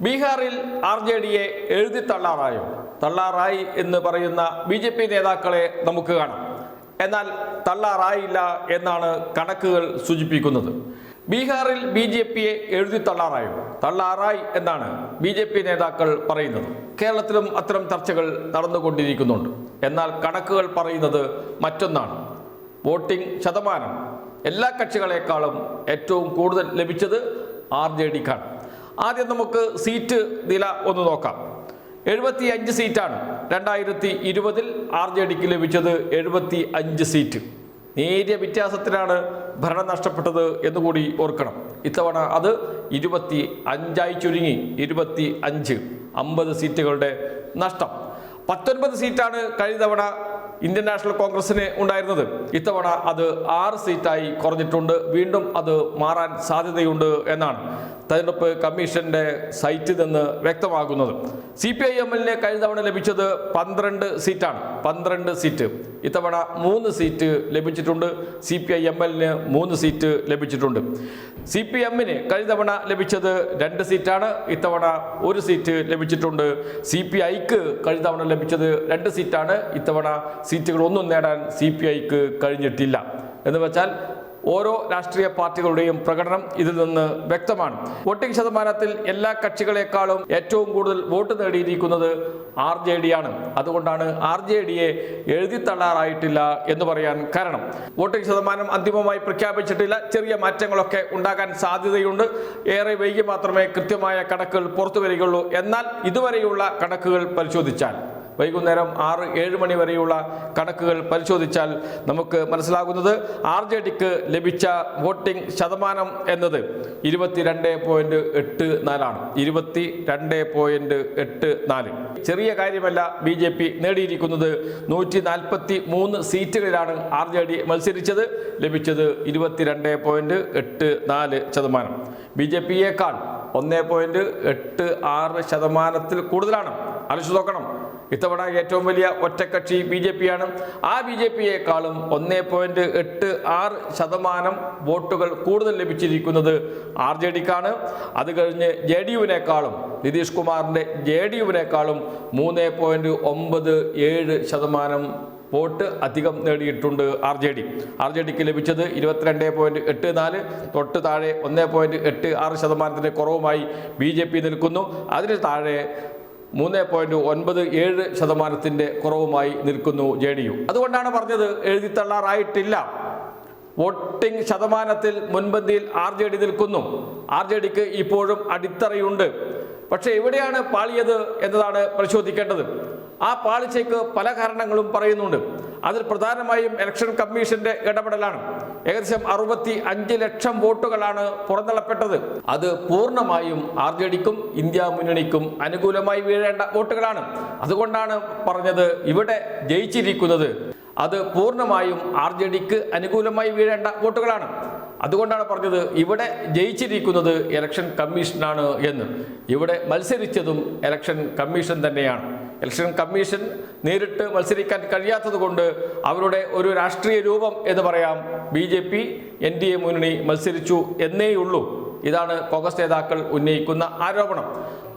ബീഹാറിൽ R J ഡിയെ എഴുതി തള്ളാറായോ? തള്ളാറായി എന്ന് പറയുന്ന ബി ജെ പി നേതാക്കളെ നമുക്ക് കാണാം. എന്നാൽ തള്ളാറായില്ല എന്നാണ് കണക്കുകൾ സൂചിപ്പിക്കുന്നത്. ബീഹാറിൽ ബി ജെ പിയെ എഴുതി തള്ളാറായോ? തള്ളാറായി എന്നാണ് ബി ജെ പി നേതാക്കൾ പറയുന്നത്. കേരളത്തിലും അത്തരം ചർച്ചകൾ നടന്നുകൊണ്ടിരിക്കുന്നുണ്ട്. എന്നാൽ കണക്കുകൾ പറയുന്നത് മറ്റൊന്നാണ്. വോട്ടിംഗ് ശതമാനം. എല്ലാ കക്ഷികളെക്കാളും ഏറ്റവും കൂടുതൽ ലഭിച്ചത് ആർ ജെ ഡിക്കാണ്. ആദ്യം നമുക്ക് സീറ്റ് നില ഒന്ന് നോക്കാം. എഴുപത്തി അഞ്ച് സീറ്റാണ്. രണ്ടായിരത്തി ഇരുപതിൽ ആർ ജെ ഡിക്ക് ലഭിച്ചത് എഴുപത്തി അഞ്ച് സീറ്റ്. നേരിയ വ്യത്യാസത്തിലാണ് ഭരണം നഷ്ടപ്പെട്ടത് എന്നുകൂടി ഓർക്കണം. ഇത്തവണ അത് ഇരുപത്തി അഞ്ചായി ചുരുങ്ങി. ഇരുപത്തി അഞ്ച് അമ്പത് സീറ്റുകളുടെ നഷ്ടം. പത്തൊൻപത് സീറ്റാണ് കഴിഞ്ഞ തവണ ഇന്ത്യൻ നാഷണൽ കോൺഗ്രസിന് ഉണ്ടായിരുന്നത്. ഇത്തവണ അത് ആറ് സീറ്റായി കുറഞ്ഞിട്ടുണ്ട്. വീണ്ടും അത് മാറാൻ സാധ്യതയുണ്ട് എന്നാണ്. തെരഞ്ഞെടുപ്പ് കമ്മീഷന്റെ സൈറ്റിൽ നിന്ന് വ്യക്തമാകുന്നത്. സി പി ഐ എമ്മിന് കഴിഞ്ഞ തവണ ലഭിച്ചത് പന്ത്രണ്ട് സീറ്റാണ്. പന്ത്രണ്ട് സീറ്റ്. ഇത്തവണ മൂന്ന് സീറ്റ് ലഭിച്ചിട്ടുണ്ട്. സി പി ഐ എം എല്ലിന് മൂന്ന് സീറ്റ് ലഭിച്ചിട്ടുണ്ട്. സി പി എമ്മിന് കഴിഞ്ഞ തവണ ലഭിച്ചത് രണ്ട് സീറ്റാണ്. ഇത്തവണ ഒരു സീറ്റ് ലഭിച്ചിട്ടുണ്ട്. സി പി ഐക്ക് കഴിഞ്ഞ തവണ ലഭിച്ചത് രണ്ട് സീറ്റാണ്. ഇത്തവണ സീറ്റുകൾ ഒന്നും നേടാൻ സി പി ഐക്ക് കഴിഞ്ഞിട്ടില്ല. എന്ന് വെച്ചാൽ ഓരോ രാഷ്ട്രീയ പാർട്ടികളുടെയും പ്രകടനം ഇതിൽ നിന്ന് വ്യക്തമാണ്. വോട്ടിംഗ് ശതമാനത്തിൽ എല്ലാ കക്ഷികളെക്കാളും ഏറ്റവും കൂടുതൽ വോട്ട് നേടിയിരിക്കുന്നത് ആർ ജെ ഡി ആണ്. അതുകൊണ്ടാണ് ആർ ജെ ഡിയെ എഴുതിത്തള്ളാറായിട്ടില്ല എന്ന് പറയാൻ കാരണം. വോട്ടിംഗ് ശതമാനം അന്തിമമായി പ്രഖ്യാപിച്ചിട്ടില്ല. ചെറിയ മാറ്റങ്ങളൊക്കെ ഉണ്ടാകാൻ സാധ്യതയുണ്ട്. ഏറെ വൈകി മാത്രമേ കൃത്യമായ കണക്കുകൾ പുറത്തു വരികയുള്ളൂ. എന്നാൽ ഇതുവരെയുള്ള കണക്കുകൾ പരിശോധിച്ചാൽ വൈകുന്നേരം ആറ് ഏഴ് മണി വരെയുള്ള കണക്കുകൾ പരിശോധിച്ചാൽ നമുക്ക് മനസ്സിലാകുന്നത് ആർ ജെ ഡിക്ക് ലഭിച്ച വോട്ടിംഗ് ശതമാനം എന്നത് ഇരുപത്തിരണ്ട് പോയിന്റ് എട്ട് നാലാണ്. ഇരുപത്തി രണ്ട് പോയിന്റ് എട്ട് നാല്. ചെറിയ കാര്യമല്ല ബി ജെ പി നേടിയിരിക്കുന്നത് നൂറ്റി നാൽപ്പത്തി മൂന്ന് സീറ്റുകളിലാണ് ആർ ജെ ഡി മത്സരിച്ചത്. ലഭിച്ചത് ഇരുപത്തിരണ്ട് പോയിന്റ് എട്ട് നാല് ശതമാനം. ബി ജെ പിയേക്കാൾ ഒന്ന് പോയിന്റ് എട്ട് ആറ് ശതമാനത്തിൽ കൂടുതലാണ്. ആലോചിച്ച് നോക്കണം. ഇത്തവണ ഏറ്റവും വലിയ ഒറ്റക്കക്ഷി ബി ജെ പി ആണ് ആ ബി ജെ പിയേക്കാളും ഒന്നേ പോയിന്റ് എട്ട് ആറ് ശതമാനം വോട്ടുകൾ കൂടുതൽ ലഭിച്ചിരിക്കുന്നത് ആർ ജെ ഡിക്കാണ്. അത് കഴിഞ്ഞ് ജെ ഡി യുവിനേക്കാളും നിതീഷ് കുമാറിന്റെ ജെ ഡി യുവിനേക്കാളും മൂന്ന് പോയിന്റ് ഒമ്പത് ഏഴ് ശതമാനം വോട്ട് അധികം നേടിയിട്ടുണ്ട് R J D. R J ഡിക്ക് ലഭിച്ചത് ഇരുപത്തിരണ്ട് പോയിന്റ് എട്ട് നാല് തൊട്ട് താഴെ ഒന്ന് പോയിന്റ് എട്ട് ആറ് ശതമാനത്തിന്റെ കുറവുമായി ബി ജെ പി നിൽക്കുന്നു. അതിന് താഴെ മൂന്ന് പോയിന്റ് ഒൻപത് ഏഴ് ശതമാനത്തിന്റെ കുറവുമായി നിൽക്കുന്നു ജെ ഡി യു. അതുകൊണ്ടാണ് പറഞ്ഞത് എഴുതിത്തള്ളാറായിട്ടില്ല. വോട്ടിംഗ് ശതമാനത്തിൽ മുൻപന്തിയിൽ ആർ ജെ ഡി നിൽക്കുന്നു. ആർ ജെ ഡിക്ക് ഇപ്പോഴും അടിത്തറയുണ്ട്. പക്ഷേ എവിടെയാണ് പാളിയത് എന്നതാണ് പരിശോധിക്കേണ്ടത്. ആ പാളിച്ചയ്ക്ക് പല കാരണങ്ങളും പറയുന്നുണ്ട്. അതിൽ പ്രധാനമായും ഇലക്ഷൻ കമ്മീഷന്റെ ഇടപെടലാണ്. ഏകദേശം അറുപത്തി അഞ്ച് ലക്ഷം വോട്ടുകളാണ് പുറന്തള്ളപ്പെട്ടത്. അത് പൂർണമായും ആർ ജെ ഡിക്കും ഇന്ത്യ മുന്നണിക്കും അനുകൂലമായി വീഴേണ്ട വോട്ടുകളാണ്. അതുകൊണ്ടാണ് പറഞ്ഞത് ഇവിടെ ജയിച്ചിരിക്കുന്നത്. അത് പൂർണമായും ആർ ജെ ഡിക്ക് അനുകൂലമായി വീഴേണ്ട വോട്ടുകളാണ്. അതുകൊണ്ടാണ് പറഞ്ഞത് ഇവിടെ ജയിച്ചിരിക്കുന്നത് ഇലക്ഷൻ കമ്മീഷനാണ് എന്ന്. ഇവിടെ മത്സരിച്ചതും ഇലക്ഷൻ കമ്മീഷൻ തന്നെയാണ്. ഇലക്ഷൻ കമ്മീഷൻ നേരിട്ട് മത്സരിക്കാൻ കഴിയാത്തതുകൊണ്ട് അവരുടെ ഒരു രാഷ്ട്രീയ രൂപം എന്ന് പറയാം. B J P N D A മുന്നണി മത്സരിച്ചു എന്നേയുള്ളൂ ഇതാണ് കോൺഗ്രസ് നേതാക്കൾ ഉന്നയിക്കുന്ന ആരോപണം.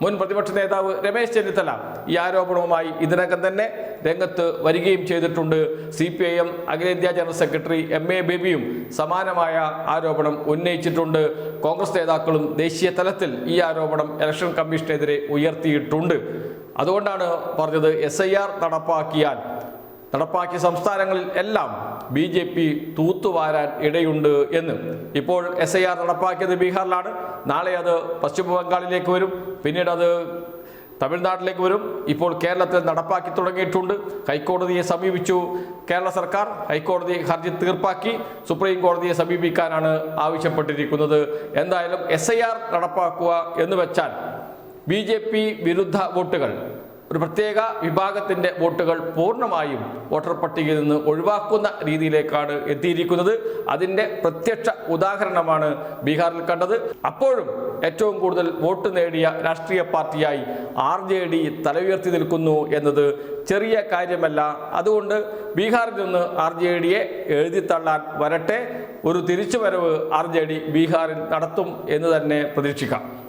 മുൻ പ്രതിപക്ഷ നേതാവ് രമേശ് ചെന്നിത്തല ഈ ആരോപണവുമായി ഇതിനകം തന്നെ രംഗത്ത് വരികയും ചെയ്തിട്ടുണ്ട്. സി പി ഐ എം അഖിലേന്ത്യാ ജനറൽ സെക്രട്ടറി എം എ ബേബിയും സമാനമായ ആരോപണം ഉന്നയിച്ചിട്ടുണ്ട്. കോൺഗ്രസ് നേതാക്കളും ദേശീയ തലത്തിൽ ഈ ആരോപണം ഇലക്ഷൻ കമ്മീഷനെതിരെ ഉയർത്തിയിട്ടുണ്ട്. അതുകൊണ്ടാണ് പറഞ്ഞത് എസ് ഐ ആർ നടപ്പാക്കിയാൽ നടപ്പാക്കിയ സംസ്ഥാനങ്ങളിൽ എല്ലാം ബി ജെ പി തൂത്തുവാരാൻ ഇടയുണ്ട് എന്ന്. ഇപ്പോൾ എസ് ഐ ആർ നടപ്പാക്കിയത് ബീഹാറിലാണ്. നാളെ അത് പശ്ചിമ ബംഗാളിലേക്ക് വരും. പിന്നീട് അത് തമിഴ്നാട്ടിലേക്ക് വരും. ഇപ്പോൾ കേരളത്തിൽ നടപ്പാക്കി തുടങ്ങിയിട്ടുണ്ട്. ഹൈക്കോടതിയെ സമീപിച്ചു കേരള സർക്കാർ. ഹൈക്കോടതി ഹർജി തീർപ്പാക്കി സുപ്രീം കോടതിയെ സമീപിക്കാനാണ് ആവശ്യപ്പെട്ടിരിക്കുന്നത്. എന്തായാലും എസ് നടപ്പാക്കുക എന്ന് വെച്ചാൽ ബി ജെ പി വിരുദ്ധ വോട്ടുകൾ. ഒരു പ്രത്യേക വിഭാഗത്തിന്റെ വോട്ടുകൾ പൂർണമായും വോട്ടർ പട്ടികയിൽ നിന്ന് ഒഴിവാക്കുന്ന രീതിയിലേക്കാണ് എത്തിയിരിക്കുന്നത്. അതിന്റെ പ്രത്യക്ഷ ഉദാഹരണമാണ് ബീഹാറിൽ കണ്ടത്. അപ്പോഴും ഏറ്റവും കൂടുതൽ വോട്ട് നേടിയ രാഷ്ട്രീയ പാർട്ടിയായി ആർ ജെ ഡി തലയുയർത്തി നിൽക്കുന്നു എന്നത് ചെറിയ കാര്യമല്ല. അതുകൊണ്ട് ബീഹാറിൽ നിന്ന് ആർ ജെ ഡിയെ എഴുതിത്തള്ളാൻ വരട്ടെ. ഒരു തിരിച്ചുവരവ് ആർ ജെ ഡി ബീഹാറിൽ നടത്തും എന്ന് തന്നെ പ്രതീക്ഷിക്കാം.